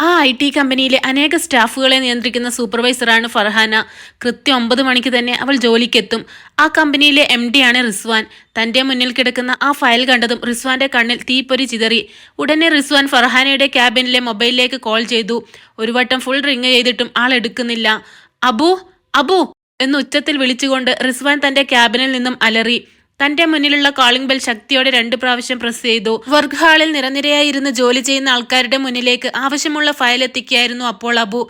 ആ I T കമ്പനിയിലെ അനേക സ്റ്റാഫുകളെ നിയന്ത്രിക്കുന്ന സൂപ്പർവൈസറാണ് ഫർഹാന. കൃത്യം ഒമ്പത് മണിക്ക് തന്നെ അവൾ ജോലിക്കെത്തും. ആ കമ്പനിയിലെ എം ആണ് റിസ്വാൻ. തന്റെ മുന്നിൽ കിടക്കുന്ന ആ ഫയൽ കണ്ടതും റിസ്വാന്റെ കണ്ണിൽ തീപ്പൊരി ചിതറി. ഉടനെ റിസ്വാൻ ഫർഹാനയുടെ ക്യാബിനിലെ മൊബൈലിലേക്ക് കോൾ ചെയ്തു. ഒരു വട്ടം ഫുൾ റിങ് ചെയ്തിട്ടും ആൾ എടുക്കുന്നില്ല. അബു അബു എന്ന് ഉച്ചത്തിൽ വിളിച്ചുകൊണ്ട് റിസ്വാൻ തന്റെ ക്യാബിനിൽ നിന്നും അലറി. തന്റെ മുന്നിലുള്ള കോളിംഗ് ബെൽ ശക്തിയോടെ രണ്ട് പ്രാവശ്യം പ്രസ് ചെയ്തു. വർക്ക് ഹാളിൽ നിരനിരയായി ഇരുന്ന് ജോലി ചെയ്യുന്ന ആൾക്കാരുടെ മുന്നിലേക്ക് ആവശ്യമുള്ള ഫയൽ എത്തിക്കുകയായിരുന്നു അപ്പോൾ അബു.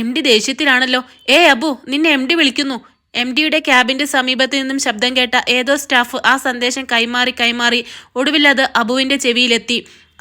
M D ദേഷ്യത്തിലാണല്ലോ. ഏ അബു നിന്നെ എം ഡി വിളിക്കുന്നു. എം ഡിയുടെ ക്യാബിന്റെ സമീപത്ത് നിന്നും ശബ്ദം കേട്ട ഏതോ സ്റ്റാഫ് ആ സന്ദേശം കൈമാറി കൈമാറി ഒടുവിൽ അത് അബുവിന്റെ ചെവിയിലെത്തി.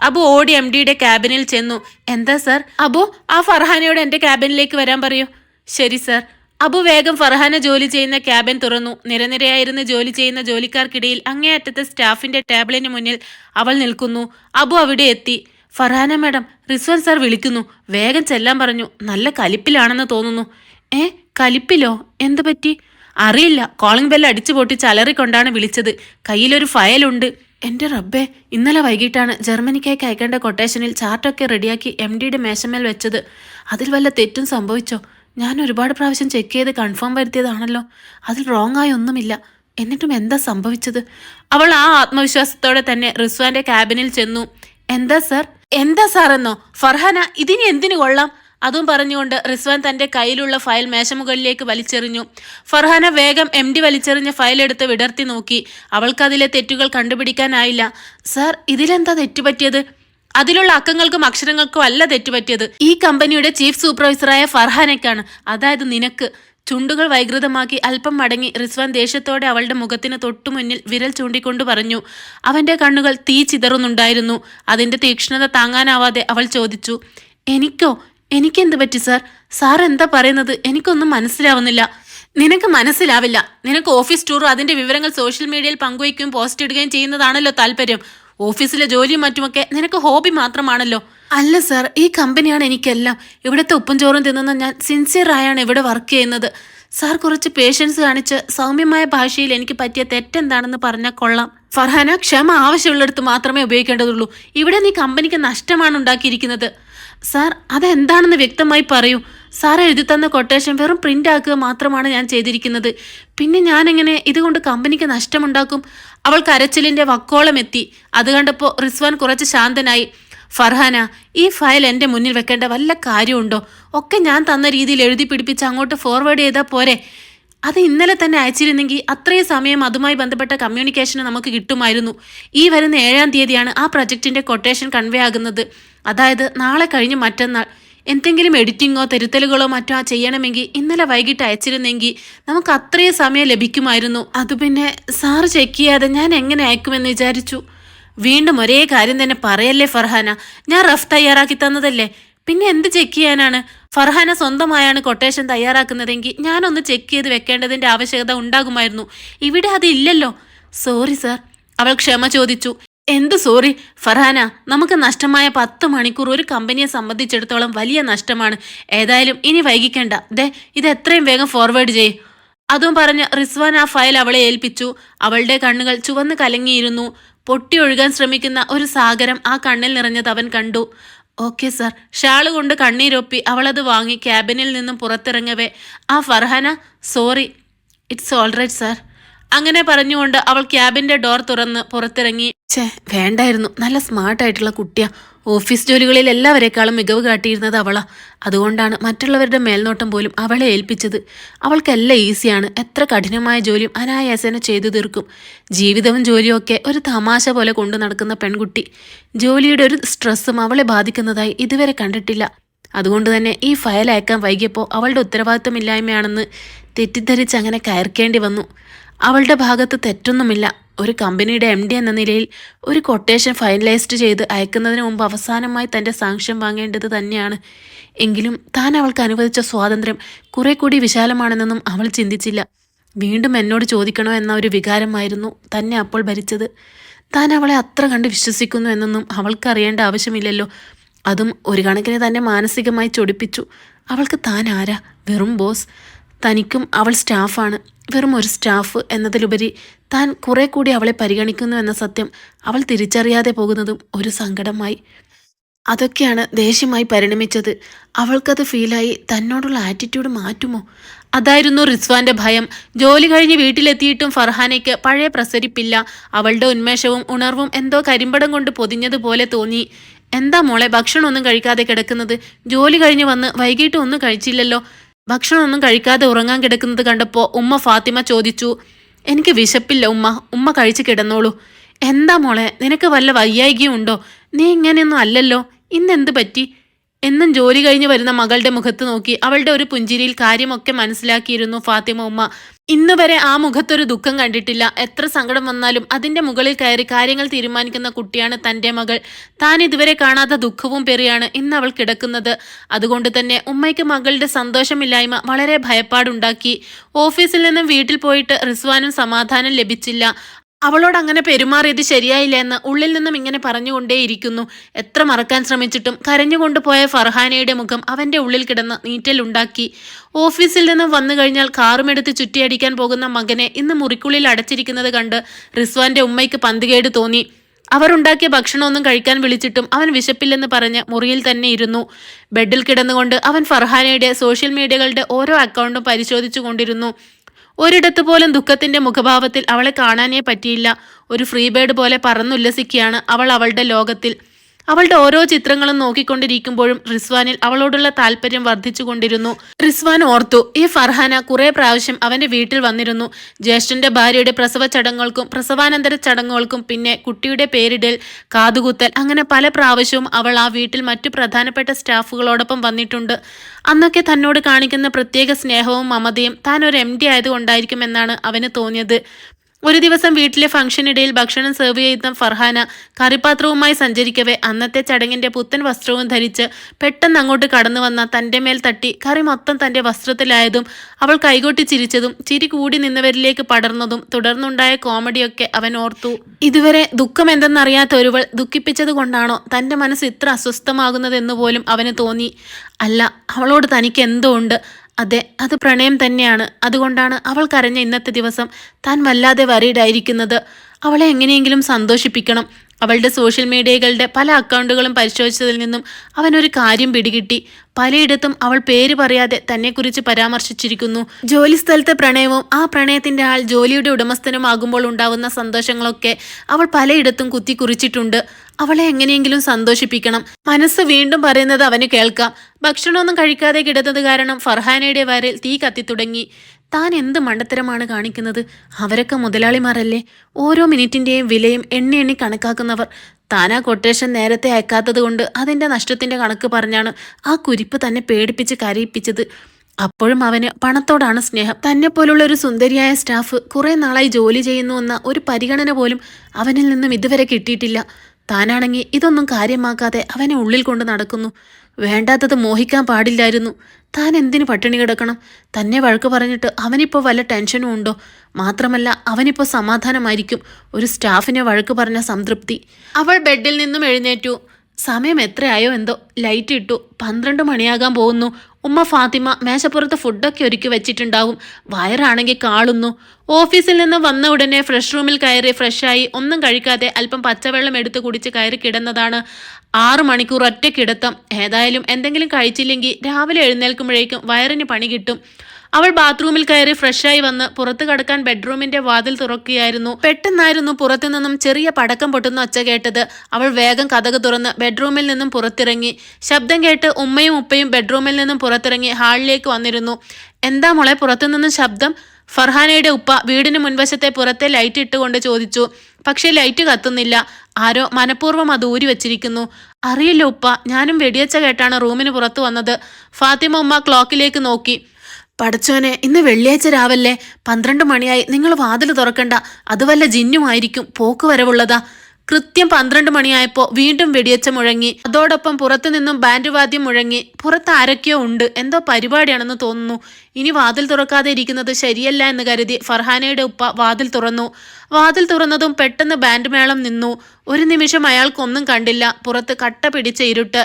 അബു ഓടി എം ഡിയുടെ ക്യാബിനിൽ ചെന്നു. എന്താ സർ അബു ആ ഫർഹാനയോട് എന്റെ ക്യാബിനിലേക്ക് വരാൻ പറയൂ. ശരി സർ അബു വേഗം ഫർഹാന ജോലി ചെയ്യുന്ന ക്യാബിൻ തുറന്നു. നിരനിരയായിരുന്ന് ജോലി ചെയ്യുന്ന ജോലിക്കാർക്കിടയിൽ അങ്ങേയറ്റത്തെ സ്റ്റാഫിന്റെ ടേബിളിന് മുന്നിൽ അവൾ നിൽക്കുന്നു. അബു അവിടെ എത്തി. ഫർഹാന മാഡം റിസ്വാൻ സാർ വിളിക്കുന്നു. വേഗം ചെല്ലാൻ പറഞ്ഞു. നല്ല കലിപ്പിലാണെന്ന് തോന്നുന്നു. ഏ കലിപ്പിലോ? എന്തു പറ്റി? അറിയില്ല. കോളിംഗ് ബെല്ല് അടിച്ചു പൊട്ടി ചലറിക്കൊണ്ടാണ് വിളിച്ചത്. കയ്യിലൊരു ഫയലുണ്ട്. എന്റെ റബ്ബേ ഇന്നലെ വൈകിട്ടാണ് ജർമ്മനിക്കായി അയക്കേണ്ട കൊട്ടേഷനിൽ ചാർട്ടൊക്കെ റെഡിയാക്കി എം ഡിയുടെ മേശമേൽ വെച്ചത്. അതിൽ വല്ല തെറ്റും സംഭവിച്ചോ? ഞാൻ ഒരുപാട് പ്രാവശ്യം ചെക്ക് ചെയ്ത് കൺഫേം വരുത്തിയതാണല്ലോ. അതിൽ റോങ് ആയി ഒന്നുമില്ല. എന്നിട്ടും എന്താ സംഭവിച്ചത്? അവൾ ആ ആത്മവിശ്വാസത്തോടെ തന്നെ റിസ്വാന്റെ ക്യാബിനിൽ ചെന്നു. എന്താ സർ എന്താ സാർ എന്നോ? ഫർഹാന ഇതിനി എന്തിനു കൊള്ളാം? അതും പറഞ്ഞുകൊണ്ട് റിസ്വാൻ തന്റെ കയ്യിലുള്ള ഫയൽ മേശമുകളിലേക്ക് വലിച്ചെറിഞ്ഞു. ഫർഹാന വേഗം എം ഡി വലിച്ചെറിഞ്ഞ ഫയൽ എടുത്ത് വിടർത്തി നോക്കി. അവൾക്കതിലെ തെറ്റുകൾ കണ്ടുപിടിക്കാനായില്ല. സാർ ഇതിലെന്താ തെറ്റുപറ്റിയത്? അതിലുള്ള അക്കങ്ങൾക്കും അക്ഷരങ്ങൾക്കും അല്ല തെറ്റുപറ്റിയത്. ഈ കമ്പനിയുടെ ചീഫ് സൂപ്പർവൈസറായ ഫർഹാനയ്ക്കാണ്. അതായത് നിനക്ക്. ചുണ്ടുകൾ വൈകൃതമാക്കി അല്പം മടങ്ങി റിസ്വാൻ ദേഷ്യത്തോടെ അവളുടെ മുഖത്തിന് തൊട്ടുമുന്നിൽ വിരൽ ചൂണ്ടിക്കൊണ്ട് പറഞ്ഞു അവന്റെ കണ്ണുകൾ തീ ചിതറുന്നുണ്ടായിരുന്നു. അതിന്റെ തീക്ഷ്ണത താങ്ങാനാവാതെ അവൾ ചോദിച്ചു എനിക്കോ? എനിക്കെന്ത് പറ്റി സാർ? സാർ എന്താ പറയുന്നത്? എനിക്കൊന്നും മനസ്സിലാവുന്നില്ല. നിനക്ക് മനസ്സിലാവില്ല. നിനക്ക് ഓഫീസ് ടൂറും അതിന്റെ വിവരങ്ങൾ സോഷ്യൽ മീഡിയയിൽ പങ്കുവയ്ക്കുകയും പോസ്റ്റ് ഇടുകയും ചെയ്യുന്നതാണല്ലോ താല്പര്യം. ഓഫീസിലെ ജോലിയും മറ്റുമൊക്കെ നിനക്ക് ഹോബി മാത്രമാണല്ലോ. അല്ല സാർ ഈ കമ്പനിയാണ് എനിക്കെല്ലാം. ഇവിടുത്തെ ഉപ്പും ചോറും തിന്നുന്ന ഞാൻ സിൻസിയർ ആയാണ് ഇവിടെ വർക്ക് ചെയ്യുന്നത്. സാർ കുറച്ച് പേഷ്യൻസ് കാണിച്ച് സൗമ്യമായ ഭാഷയിൽ എനിക്ക് പറ്റിയ തെറ്റെന്താണെന്ന് പറഞ്ഞാൽ കൊള്ളാം. ഫർഹാന ക്ഷമ ആവശ്യമുള്ളിടത്ത് മാത്രമേ ഉപയോഗിക്കേണ്ടതുള്ളൂ. ഇവിടെ നീ കമ്പനിക്ക് നഷ്ടമാണ് ഉണ്ടാക്കിയിരിക്കുന്നത്. സാർ അതെന്താണെന്ന് വ്യക്തമായി പറയൂ. സാർ എഴുതി തന്ന കൊട്ടേഷൻ വെറും പ്രിന്റ് ആക്കുക മാത്രമാണ് ഞാൻ ചെയ്തിരിക്കുന്നത്. പിന്നെ ഞാൻ എങ്ങനെ ഇതുകൊണ്ട് കമ്പനിക്ക് നഷ്ടമുണ്ടാക്കും? അവൾ കരച്ചിലിന്റെ വക്കോളം എത്തി. അത് കണ്ടപ്പോൾ റിസ്വാൻ കുറച്ച് ശാന്തനായി. ഫർഹാന ഈ ഫയൽ എന്റെ മുന്നിൽ വെക്കേണ്ട വല്ല കാര്യമുണ്ടോ? ഒക്കെ ഞാൻ തന്ന രീതിയിൽ എഴുതി പിടിപ്പിച്ച് അങ്ങോട്ട് ഫോർവേഡ് ചെയ്താൽ പോരെ. അത് ഇന്നലെ തന്നെ അയച്ചിരുന്നെങ്കിൽ അത്രയും സമയം അതുമായി ബന്ധപ്പെട്ട കമ്മ്യൂണിക്കേഷന് നമുക്ക് കിട്ടുമായിരുന്നു. ഈ വരുന്ന ഏഴാം തീയതിയാണ് ആ പ്രൊജക്ടിന്റെ കൊട്ടേഷൻ കൺവേ ആകുന്നത്. അതായത് നാളെ കഴിഞ്ഞ് മറ്റന്നാൾ. എന്തെങ്കിലും എഡിറ്റിങ്ങോ തിരുത്തലുകളോ മറ്റോ ആ ചെയ്യണമെങ്കിൽ ഇന്നലെ വൈകിട്ട് അയച്ചിരുന്നെങ്കിൽ നമുക്ക് അത്രയും സമയം ലഭിക്കുമായിരുന്നു. അത് പിന്നെ സാറ് ചെക്ക് ചെയ്യാതെ ഞാൻ എങ്ങനെ അയക്കുമെന്ന് വിചാരിച്ചു. വീണ്ടും ഒരേ കാര്യം തന്നെ പറയല്ലേ ഫർഹാന? ഞാൻ റഫ് തയ്യാറാക്കി തന്നതല്ലേ? പിന്നെ എന്ത് ചെക്ക് ചെയ്യാനാണ്? ഫർഹാന സ്വന്തമായാണ് കൊട്ടേഷൻ തയ്യാറാക്കുന്നതെങ്കിൽ ഞാനൊന്ന് ചെക്ക് ചെയ്ത് വെക്കേണ്ടതിന്റെ ആവശ്യകത ഉണ്ടാകുമായിരുന്നു. ഇവിടെ അത് ഇല്ലല്ലോ. സോറി സാർ അവൾ ക്ഷമ ചോദിച്ചു. എന്ത് സോറി? ഫർഹാന നമുക്ക് നഷ്ടമായ പത്ത് മണിക്കൂർ ഒരു കമ്പനിയെ സംബന്ധിച്ചിടത്തോളം വലിയ നഷ്ടമാണ്. ഏതായാലും ഇനി വൈകിക്കണ്ട. ദേ ഇത് എത്രയും വേഗം ഫോർവേഡ് ചെയ്യും. അതും പറഞ്ഞ് റിസ്വാൻ ആ ഫയൽ അവളെ ഏൽപ്പിച്ചു. അവളുടെ കണ്ണുകൾ ചുവന്ന് കലങ്ങിയിരുന്നു. പൊട്ടിയൊഴുകാൻ ശ്രമിക്കുന്ന ഒരു സാഗരം ആ കണ്ണിൽ നിറഞ്ഞത് അവൻ കണ്ടു. Okay sir. ഷാൾ കൊണ്ട് കണ്ണീരൊപ്പി അവളത് വാങ്ങി ക്യാബിനിൽ നിന്നും പുറത്തിറങ്ങവേ. ആ Farhana sorry. It's alright sir sir. അങ്ങനെ പറഞ്ഞുകൊണ്ട് അവൾ ക്യാബിന്റെ ഡോർ തുറന്ന് പുറത്തിറങ്ങി. ഛേ വേണ്ടായിരുന്നു. നല്ല സ്മാർട്ട് ആയിട്ടുള്ള കുട്ടിയാ. ഓഫീസ് ജോലികളിൽ എല്ലാവരെക്കാളും മികവ് കാട്ടിയിരുന്നത് അവളാ. അതുകൊണ്ടാണ് മറ്റുള്ളവരുടെ മേൽനോട്ടം പോലും അവളെ ഏൽപ്പിച്ചത്. അവൾക്കെല്ലാം ഈസിയാണ്. എത്ര കഠിനമായ ജോലിയും അനായാസേന ചെയ്തു തീർക്കും. ജീവിതവും ജോലിയും ഒക്കെ ഒരു തമാശ പോലെ കൊണ്ടു നടക്കുന്ന പെൺകുട്ടി. ജോലിയുടെ ഒരു സ്ട്രെസ്സും അവളെ ബാധിക്കുന്നതായി ഇതുവരെ കണ്ടിട്ടില്ല. അതുകൊണ്ട് തന്നെ ഈ ഫയൽ അയക്കാൻ വൈകിയപ്പോൾ അവളുടെ ഉത്തരവാദിത്വമില്ലായ്മയാണെന്ന് തെറ്റിദ്ധരിച്ച് അങ്ങനെ കയർക്കേണ്ടി വന്നു. അവളുടെ ഭാഗത്ത് തെറ്റൊന്നുമില്ല. ഒരു കമ്പനിയുടെ എം ഡി എന്ന നിലയിൽ ഒരു കൊട്ടേഷൻ ഫൈനലൈസ്ഡ് ചെയ്ത് അയക്കുന്നതിന് മുമ്പ് അവസാനമായി തന്റെ സാങ്ഷ്യം വാങ്ങേണ്ടത് തന്നെയാണ്. എങ്കിലും താൻ അവൾക്ക് അനുവദിച്ച സ്വാതന്ത്ര്യം കുറെ കൂടി വിശാലമാണെന്നൊന്നും അവൾ ചിന്തിച്ചില്ല. വീണ്ടും എന്നോട് ചോദിക്കണോ എന്ന ഒരു വികാരമായിരുന്നു തന്നെ അപ്പോൾ ഭരിച്ചത്. താൻ അവളെ അത്ര കണ്ട് വിശ്വസിക്കുന്നു എന്നൊന്നും അവൾക്ക് അറിയേണ്ട ആവശ്യമില്ലല്ലോ. അതും ഒരു കണക്കിന് തന്നെ മാനസികമായി ചൊടിപ്പിച്ചു. അവൾക്ക് താൻ ആരാ? വെറും ബോസ് തനിക്കും അവൾ സ്റ്റാഫാണ്. വെറും ഒരു സ്റ്റാഫ് എന്നതിലുപരി താൻ കുറെ കൂടി അവളെ പരിഗണിക്കുന്നു എന്ന സത്യം അവൾ തിരിച്ചറിയാതെ പോകുന്നതും ഒരു സങ്കടമായി. അതൊക്കെയാണ് ദേഷ്യമായി പരിണമിച്ചത്. അവൾക്കത് ഫീലായി തന്നോടുള്ള ആറ്റിറ്റ്യൂഡ് മാറ്റുമോ? അതായിരുന്നു റിസ്വാന്റെ ഭയം. ജോലി കഴിഞ്ഞ് വീട്ടിലെത്തിയിട്ടും ഫർഹാനയ്ക്ക് പഴയ പ്രസരിപ്പില്ല. അവളുടെ ഉന്മേഷവും ഉണർവും എന്തോ കരിമ്പടം കൊണ്ട് പൊതിഞ്ഞതുപോലെ തോന്നി. എന്താ മോളെ ഭക്ഷണമൊന്നും കഴിക്കാതെ കിടക്കുന്നത്? ജോലി കഴിഞ്ഞ് വന്ന് വൈകിട്ട് ഒന്നും കഴിച്ചില്ലല്ലോ. ഭക്ഷണമൊന്നും കഴിക്കാതെ ഉറങ്ങാൻ കിടക്കുന്നത് കണ്ടപ്പോൾ ഉമ്മ ഫാത്തിമ ചോദിച്ചു എനിക്ക് വിശപ്പില്ല ഉമ്മ ഉമ്മ കഴിച്ച് കിടന്നോളൂ. എന്താ മോളെ നിനക്ക് വല്ല വയ്യായികയും ഉണ്ടോ? നീ ഇങ്ങനെയൊന്നും അല്ലല്ലോ ഇന്നെന്ത് പറ്റി? എന്നും ജോലി കഴിഞ്ഞ് വരുന്ന മകളുടെ മുഖത്ത് നോക്കി അവളുടെ ഒരു പുഞ്ചിരിയിൽ കാര്യമൊക്കെ മനസ്സിലാക്കിയിരുന്നു ഫാത്തിമ ഉമ്മ. ഇന്ന് വരെ ആ മുഖത്തൊരു ദുഃഖം കണ്ടിട്ടില്ല. എത്ര സങ്കടം വന്നാലും അതിന്റെ മുകളിൽ കയറി കാര്യങ്ങൾ തീരുമാനിക്കുന്ന കുട്ടിയാണ് തന്റെ മകൾ. താൻ ഇതുവരെ കാണാത്ത ദുഃഖവും പെറിയാണ് ഇന്ന് അവൾ കിടക്കുന്നത്. അതുകൊണ്ട് തന്നെ ഉമ്മയ്ക്ക് മകളുടെ സന്തോഷമില്ലായ്മ വളരെ ഭയപ്പാടുണ്ടാക്കി. ഓഫീസിൽ നിന്നും വീട്ടിൽ പോയിട്ട് റിസ്വാനും സമാധാനം ലഭിച്ചില്ല. അവളോട് അങ്ങനെ പെരുമാറിയത് ശരിയായില്ല എന്ന് ഉള്ളിൽ നിന്നും ഇങ്ങനെ പറഞ്ഞുകൊണ്ടേയിരിക്കുന്നു. എത്ര മറക്കാൻ ശ്രമിച്ചിട്ടും കരഞ്ഞുകൊണ്ട് പോയ ഫർഹാനയുടെ മുഖം അവന്റെ ഉള്ളിൽ കിടന്ന് നീറ്റലുണ്ടാക്കി. ഓഫീസിൽ നിന്നും വന്നു കഴിഞ്ഞാൽ കാറുമെടുത്ത് ചുറ്റിയടിക്കാൻ പോകുന്ന മകനെ ഇന്ന് മുറിക്കുള്ളിൽ അടച്ചിരിക്കുന്നത് കണ്ട് റിസ്വാന്റെ ഉമ്മയ്ക്ക് പന്തുകേട് തോന്നി. അവരുണ്ടാക്കിയ ഭക്ഷണമൊന്നും കഴിക്കാൻ വിളിച്ചിട്ടും അവൻ വിശപ്പില്ലെന്ന് പറഞ്ഞ് മുറിയിൽ തന്നെ ഇരുന്നു. ബെഡിൽ കിടന്നുകൊണ്ട് അവൻ ഫർഹാനയുടെ സോഷ്യൽ മീഡിയകളുടെ ഓരോ അക്കൗണ്ടും പരിശോധിച്ചു കൊണ്ടിരുന്നു ഒരിടത്ത് പോലും ദുഃഖത്തിന്റെ മുഖഭാവത്തിൽ അവളെ കാണാനേ പറ്റിയില്ല. ഒരു ഫ്രീ ബേർഡ് പോലെ പറന്നുല്ലസിക്കുകയാണ് അവൾ അവളുടെ ലോകത്തിൽ. അവളുടെ ഓരോ ചിത്രങ്ങളും നോക്കിക്കൊണ്ടിരിക്കുമ്പോഴും റിസ്വാനിൽ അവളോടുള്ള താല്പര്യം വർദ്ധിച്ചുകൊണ്ടിരുന്നു. റിസ്വാൻ ഓർത്തു ഈ ഫർഹാന കുറെ പ്രാവശ്യം അവന്റെ വീട്ടിൽ വന്നിരുന്നു. ജ്യേഷ്ഠന്റെ ഭാര്യയുടെ പ്രസവ ചടങ്ങുകൾക്കും പ്രസവാനന്തര ചടങ്ങുകൾക്കും പിന്നെ കുട്ടിയുടെ പേരിടൽ കാതുകുത്തൽ അങ്ങനെ പല പ്രാവശ്യവും അവൾ ആ വീട്ടിൽ മറ്റു പ്രധാനപ്പെട്ട സ്റ്റാഫുകളോടൊപ്പം വന്നിട്ടുണ്ട്. അന്നൊക്കെ തന്നോട് കാണിക്കുന്ന പ്രത്യേക സ്നേഹവും മമതയും താൻ ഒരു എം ഡി ആയതുകൊണ്ടായിരിക്കുമെന്നാണ് അവന് തോന്നിയത്. ഒരു ദിവസം വീട്ടിലെ ഫംഗ്ഷനിടയിൽ ഭക്ഷണം സെർവ് ചെയ്യുന്ന ഫർഹാന കറിപാത്രവുമായി സഞ്ചരിക്കവേ. അന്നത്തെ ചടങ്ങിന്റെ പുത്തൻ വസ്ത്രവും ധരിച്ച് പെട്ടെന്ന് അങ്ങോട്ട് കടന്നു വന്ന തന്റെ മേൽ തട്ടി കറി മൊത്തം തന്റെ വസ്ത്രത്തിലായതും അവൾ കൈകൊട്ടി ചിരിച്ചതും ചിരി കൂടി നിന്നവരിലേക്ക് പടർന്നതും തുടർന്നുണ്ടായ കോമഡിയൊക്കെ അവൻ ഓർത്തു. ഇതുവരെ ദുഃഖം എന്തെന്നറിയാത്ത ഒരുവൾ ദുഃഖിപ്പിച്ചത് കൊണ്ടാണോ തന്റെ മനസ്സ് ഇത്ര അസ്വസ്ഥമാകുന്നതെന്ന് പോലും അവന് തോന്നി. അല്ല അവളോട് തനിക്ക് എന്തോ ഉണ്ട്? അതെ അത് പ്രണയം തന്നെയാണ്. അതുകൊണ്ടാണ് അവൾ കരഞ്ഞ ഇന്നത്തെ ദിവസം താൻ വല്ലാതെ വരീടായിരിക്കുന്നത് അവളെ എങ്ങനെയെങ്കിലും സന്തോഷിപ്പിക്കണം. അവളുടെ സോഷ്യൽ മീഡിയകളുടെ പല അക്കൗണ്ടുകളും പരിശോധിച്ചതിൽ നിന്നും അവനൊരു കാര്യം പിടികിട്ടി. പലയിടത്തും അവൾ പേര് പറയാതെ തന്നെക്കുറിച്ച് പരാമർശിച്ചിരിക്കുന്നു. ജോലി സ്ഥലത്തെ പ്രണയവും ആ പ്രണയത്തിന്റെ ആൾ ജോലിയുടെ ഉടമസ്ഥനുമാകുമ്പോൾ ഉണ്ടാവുന്ന സന്തോഷങ്ങളൊക്കെ അവൾ പലയിടത്തും കുത്തി കുറിച്ചിട്ടുണ്ട് അവളെ എങ്ങനെയെങ്കിലും സന്തോഷിപ്പിക്കണം. മനസ്സ് വീണ്ടും പറയുന്നത് അവന് കേൾക്കാം. ഭക്ഷണമൊന്നും കഴിക്കാതെ കിടന്നത് കാരണം ഫർഹാനയുടെ വയറിൽ തീ കത്തിത്തുടങ്ങി. താൻ എന്ത് മണ്ടത്തരമാണ് കാണിക്കുന്നത്? അവരൊക്കെ മുതലാളിമാരല്ലേ? ഓരോ മിനിറ്റിന്റെയും വിലയും എണ്ണി എണ്ണി കണക്കാക്കുന്നവർ. താൻ ആ കൊട്ടേഷൻ നേരത്തെ അയക്കാത്തത് കൊണ്ട് അതിന്റെ നഷ്ടത്തിന്റെ കണക്ക് പറഞ്ഞാണ് ആ കുരിപ്പ് തന്നെ പേടിപ്പിച്ച് കരയിപ്പിച്ചത്. അപ്പോഴും അവന് പണത്തോടാണ് സ്നേഹം. തന്നെ പോലുള്ള ഒരു സുന്ദരിയായ സ്റ്റാഫ് കുറേ നാളായി ജോലി ചെയ്യുന്നു എന്ന ഒരു പരിഗണന പോലും അവനിൽ നിന്നും ഇതുവരെ കിട്ടിയിട്ടില്ല. താനാണെങ്കിൽ ഇതൊന്നും കാര്യമാക്കാതെ അവനെ ഉള്ളിൽ കൊണ്ട് നടക്കുന്നു. വേണ്ടാത്തത് മോഹിക്കാൻ പാടില്ലായിരുന്നു. താൻ എന്തിനു പട്ടിണി കിടക്കണം? തന്നെ വഴക്ക് പറഞ്ഞിട്ട് അവനിപ്പോൾ വല്ല ടെൻഷനും ഉണ്ടോ? മാത്രമല്ല അവനിപ്പോൾ സമാധാനമായിരിക്കും. ഒരു സ്റ്റാഫിനെ വഴക്ക് പറഞ്ഞ സംതൃപ്തി. അവൾ ബെഡിൽ നിന്നും എഴുന്നേറ്റു. സമയം എത്രയായോ എന്തോ. ലൈറ്റ് ഇട്ടു. പന്ത്രണ്ട് മണിയാകാൻ പോകുന്നു. ഉമ്മ ഫാത്തിമ മേശപ്പുറത്ത് ഫുഡൊക്കെ ഒരുക്കി വെച്ചിട്ടുണ്ടാവും. വയറാണെങ്കിൽ കാളുന്നു. ഓഫീസിൽ നിന്ന് വന്ന ഉടനെ ഫ്രഷ് റൂമിൽ കയറി ഫ്രഷായി ഒന്നും കഴിക്കാതെ അല്പം പച്ചവെള്ളം എടുത്ത് കുടിച്ച് കയറി കിടന്നതാണ്. ആറു മണിക്കൂർ ഒറ്റ കിടത്തം ഏതായാലും എന്തെങ്കിലും കഴിച്ചില്ലെങ്കിൽ രാവിലെ എഴുന്നേൽക്കുമ്പോഴേക്കും വയറിന് പണി കിട്ടും. അവൾ ബാത്റൂമിൽ കയറി ഫ്രഷായി വന്ന് പുറത്തു കടക്കാൻ ബെഡ്റൂമിന്റെ വാതിൽ തുറക്കുകയായിരുന്നു. പെട്ടെന്നായിരുന്നു പുറത്തു നിന്നും ചെറിയ പടക്കം പൊട്ടുന്ന ഒച്ച കേട്ടത്. അവൾ വേഗം കഥക് തുറന്ന് ബെഡ്റൂമിൽ നിന്നും പുറത്തിറങ്ങി. ശബ്ദം കേട്ട് ഉമ്മയും ഉപ്പയും ബെഡ്റൂമിൽ നിന്നും പുറത്തിറങ്ങി ഹാളിലേക്ക് വന്നിരുന്നു. എന്താ മോളെ പുറത്തുനിന്നും ശബ്ദം? ഫർഹാനയുടെ ഉപ്പ വീടിന് മുൻവശത്തെ പുറത്തെ ലൈറ്റ് ഇട്ടുകൊണ്ട് ചോദിച്ചു. പക്ഷേ ലൈറ്റ് കത്തുന്നില്ല. ആരോ മനഃപൂർവം അത് ഊരി വച്ചിരിക്കുന്നു. അറിയില്ല ഉപ്പ ഞാനും വെടിയച്ച കേട്ടാണ് റൂമിന് പുറത്തു വന്നത്. ഫാത്തിമ ഉമ്മ ക്ലോക്കിലേക്ക് നോക്കി. പടച്ചോനെ ഇന്ന് വെള്ളിയാഴ്ച രാവല്ലേ? പന്ത്രണ്ട് മണിയായി. നിങ്ങൾ വാതിൽ തുറക്കണ്ട. അത് വല്ല ജിന്നുമായിരിക്കും. പോക്ക് വരവുള്ളതാ കൃത്യം പന്ത്രണ്ട് മണിയായപ്പോൾ വീണ്ടും വെടിയച്ച മുഴങ്ങി. അതോടൊപ്പം പുറത്തു നിന്നും ബാൻഡ് വാദ്യം മുഴങ്ങി. പുറത്ത് ആരൊക്കെയോ ഉണ്ട്. എന്തോ പരിപാടിയാണെന്ന് തോന്നുന്നു. ഇനി വാതിൽ തുറക്കാതെ ഇരിക്കുന്നത് ശരിയല്ല എന്ന് കരുതി ഫർഹാനയുടെ ഉപ്പ വാതിൽ തുറന്നു. വാതിൽ തുറന്നതും പെട്ടെന്ന് ബാൻഡ് മേളം നിന്നു. ഒരു നിമിഷം അയാൾക്കൊന്നും കണ്ടില്ല. പുറത്ത് കട്ട പിടിച്ച ഇരുട്ട്.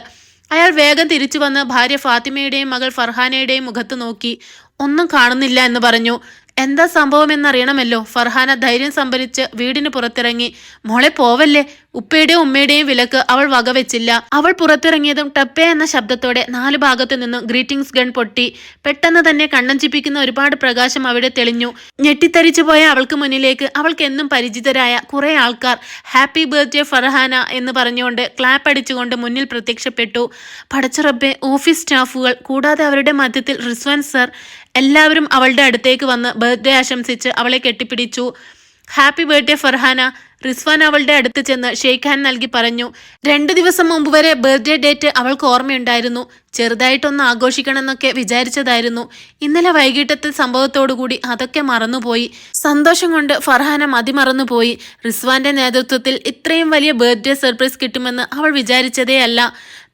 അയാൾ വേഗം തിരിച്ചു വന്ന് ഭാര്യ ഫാത്തിമയുടെയും മകൾ ഫർഹാനയുടെയും മുഖത്ത് നോക്കി. ഒന്നും കാണുന്നില്ല എന്ന് പറഞ്ഞു. എന്താ സംഭവം എന്നറിയണമല്ലോ. ഫർഹാന ധൈര്യം സംഭരിച്ച് വീടിന് പുറത്തിറങ്ങി. മോളെ പോവല്ലേ? ഉപ്പയുടെയും ഉമ്മയുടെയും വിലക്ക് അവൾ വകവെച്ചില്ല. അവൾ പുറത്തിറങ്ങിയതും ടപ്പേ എന്ന ശബ്ദത്തോടെ നാല് ഭാഗത്തു നിന്നും ഗ്രീറ്റിംഗ്സ് ഗൺ പൊട്ടി. പെട്ടെന്ന് തന്നെ കണ്ണഞ്ചിപ്പിക്കുന്ന ഒരുപാട് പ്രകാശം അവിടെ തെളിഞ്ഞു. ഞെട്ടിത്തരിച്ചു പോയ അവൾക്ക് മുന്നിലേക്ക് അവൾക്ക് എന്നും പരിചിതരായ കുറെ ആൾക്കാർ ഹാപ്പി ബർത്ത്ഡേ ഫർഹാന എന്ന് പറഞ്ഞുകൊണ്ട് ക്ലാപ്പ് അടിച്ചുകൊണ്ട് മുന്നിൽ പ്രത്യക്ഷപ്പെട്ടു. പടച്ചുറബെ ഓഫീസ് സ്റ്റാഫുകൾ കൂടാതെ അവരുടെ മധ്യത്തിൽ റിസ്വാൻ സർ എല്ലാവരും അവളുടെ അടുത്തേക്ക് വന്ന് ബർത്ത്ഡേ ആശംസിച്ച് അവളെ കെട്ടിപ്പിടിച്ചു. ഹാപ്പി ബർത്ത്ഡേ ഫർഹാന റിസ്വാൻ അവളുടെ അടുത്ത് ചെന്ന് ഷെയ്ഖ് ഹാൻ നൽകി പറഞ്ഞു രണ്ട് ദിവസം മുമ്പ് വരെ ബർത്ത്ഡേ ഡേറ്റ് അവൾക്ക് ഓർമ്മയുണ്ടായിരുന്നു. ചെറുതായിട്ടൊന്ന് ആഘോഷിക്കണമെന്നൊക്കെ വിചാരിച്ചതായിരുന്നു. ഇന്നലെ വൈകിട്ടത്തെ സംഭവത്തോടുകൂടി അതൊക്കെ മറന്നുപോയി. സന്തോഷം കൊണ്ട് ഫർഹാന മതിമറന്നുപോയി. റിസ്വാന്റെ നേതൃത്വത്തിൽ ഇത്രയും വലിയ ബർത്ത്ഡേ സർപ്രൈസ് കിട്ടുമെന്ന് അവൾ വിചാരിച്ചതേ അല്ല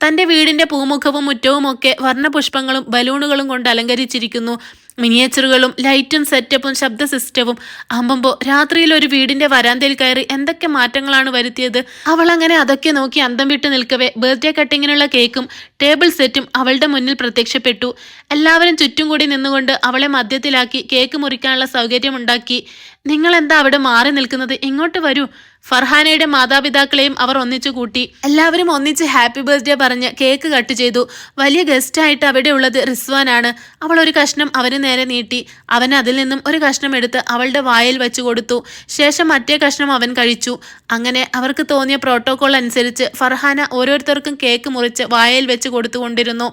തന്റെ വീടിന്റെ പൂമുഖവും മുറ്റവും ഒക്കെ വർണപുഷ്പങ്ങളും ബലൂണുകളും കൊണ്ട് അലങ്കരിച്ചിരിക്കുന്നു. മിനിയേച്ചറുകളും ലൈറ്റും സെറ്റപ്പും ശബ്ദ സിസ്റ്റവും അമ്പമ്പോ രാത്രിയിൽ ഒരു വീടിന്റെ വരാന്തയിൽ കയറി എന്തൊക്കെ മാറ്റങ്ങളാണ് വരുത്തിയത്? അവൾ അങ്ങനെ അതൊക്കെ നോക്കി അന്തം വിട്ട് നിൽക്കവേ. ബർത്ത്ഡേ കട്ടിങ്ങിനുള്ള കേക്കും ടേബിൾ സെറ്റും അവളുടെ മുന്നിൽ പ്രത്യക്ഷപ്പെട്ടു. എല്ലാവരും ചുറ്റും കൂടി നിന്നുകൊണ്ട് അവളെ മദ്യത്തിലാക്കി കേക്ക് മുറിക്കാനുള്ള സൗകര്യമുണ്ടാക്കി നിങ്ങൾ എന്താ അവിടെ മാറി നിൽക്കുന്നത്? ഇങ്ങോട്ട് വരൂ? ഫർഹാനയുടെ മാതാപിതാക്കളെയും അവർ ഒന്നിച്ചു കൂട്ടി. എല്ലാവരും ഒന്നിച്ച് ഹാപ്പി ബർത്ത്ഡേ പറഞ്ഞ് കേക്ക് കട്ട് ചെയ്തു. വലിയ ഗസ്റ്റായിട്ട് അവിടെ ഉള്ളത് റിസ്വാനാണ്. അവൾ ഒരു കഷ്ണം അവന് നേരെ നീട്ടി. അവൻ അതിൽ നിന്നും ഒരു കഷ്ണം എടുത്ത് അവളുടെ വായിൽ വെച്ചു കൊടുത്തു. ശേഷം മറ്റേ കഷ്ണം അവൻ കഴിച്ചു. അങ്ങനെ അവർക്ക് തോന്നിയ പ്രോട്ടോകോൾ അനുസരിച്ച് ഫർഹാന ഓരോരുത്തർക്കും കേക്ക് മുറിച്ച് വായിൽ വെച്ച് കൊടുത്തുകൊണ്ടിരുന്നു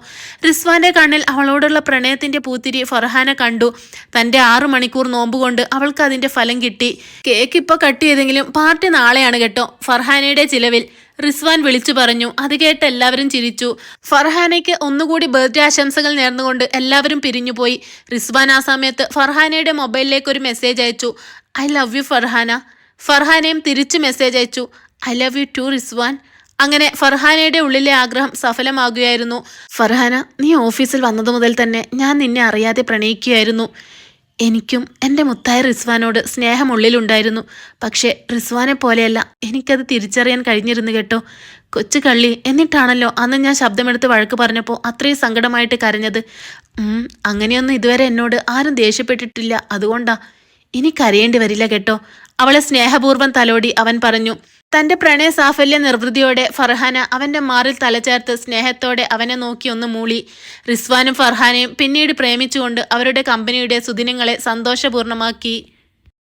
റിസ്വാന്റെ കണ്ണിൽ അവളോടുള്ള പ്രണയത്തിന്റെ പൂത്തിരി ഫർഹാന കണ്ടു. തന്റെ ആറു മണിക്കൂർ നോമ്പുകൊണ്ട് അവൾക്ക് അതിന്റെ ഫലം കിട്ടി. കേക്ക് ഇപ്പൊ കട്ട് ചെയ്തെങ്കിലും പാർട്ടി നാളെയാണ് കേട്ടോ. ഫർഹാനയുടെ ചിലവിൽ റിസ്വാൻ വിളിച്ചു പറഞ്ഞു. അത് കേട്ട് എല്ലാവരും ചിരിച്ചു. ഫർഹാനയ്ക്ക് ഒന്നുകൂടി ബർത്ത്ഡേ ആശംസകൾ നേർന്നുകൊണ്ട് എല്ലാവരും പിരിഞ്ഞുപോയി റിസ്വാൻ ആ സമയത്ത് ഫർഹാനയുടെ മൊബൈലിലേക്ക് ഒരു മെസ്സേജ് അയച്ചു. I love you Farhana. ഫർഹാനയും തിരിച്ചു മെസ്സേജ് അയച്ചു. I love you too Rizwan. അങ്ങനെ ഫർഹാനയുടെ ഉള്ളിലെ ആഗ്രഹം സഫലമാകുകയായിരുന്നു. ഫർഹാന നീ ഓഫീസിൽ വന്നതു മുതൽ തന്നെ ഞാൻ നിന്നെ അറിയാതെ പ്രണയിക്കുകയായിരുന്നു. എനിക്കും എന്റെ മുത്തായ റിസ്വാനോട് സ്നേഹമുള്ളിലുണ്ടായിരുന്നു. പക്ഷേ റിസ്വാനെ പോലെയല്ല എനിക്കത് തിരിച്ചറിയാൻ കഴിഞ്ഞിരുന്നു കേട്ടോ. കൊച്ചു കള്ളി എന്നിട്ടാണല്ലോ അന്ന് ഞാൻ ശബ്ദമെടുത്ത് വഴക്ക് പറഞ്ഞപ്പോൾ അത്രയും സങ്കടമായിട്ട് കരഞ്ഞത്? അങ്ങനെയൊന്നും ഇതുവരെ എന്നോട് ആരും ദേഷ്യപ്പെട്ടിട്ടില്ല. അതുകൊണ്ടാ ഇനി കരയേണ്ടി വരില്ല കേട്ടോ. അവളെ സ്നേഹപൂർവം തലോടി അവൻ പറഞ്ഞു തന്റെ പ്രണയ സാഫല്യ നിർവൃതിയോടെ ഫർഹാന അവന്റെ മാറിൽ തലചേർത്ത് സ്നേഹത്തോടെ അവനെ നോക്കി ഒന്ന് മൂളി. റിസ്വാനും ഫർഹാനയും പിന്നീട് പ്രേമിച്ചുകൊണ്ട് അവരുടെ കമ്പനിയുടെ സുദിനങ്ങളെ സന്തോഷപൂർണമാക്കി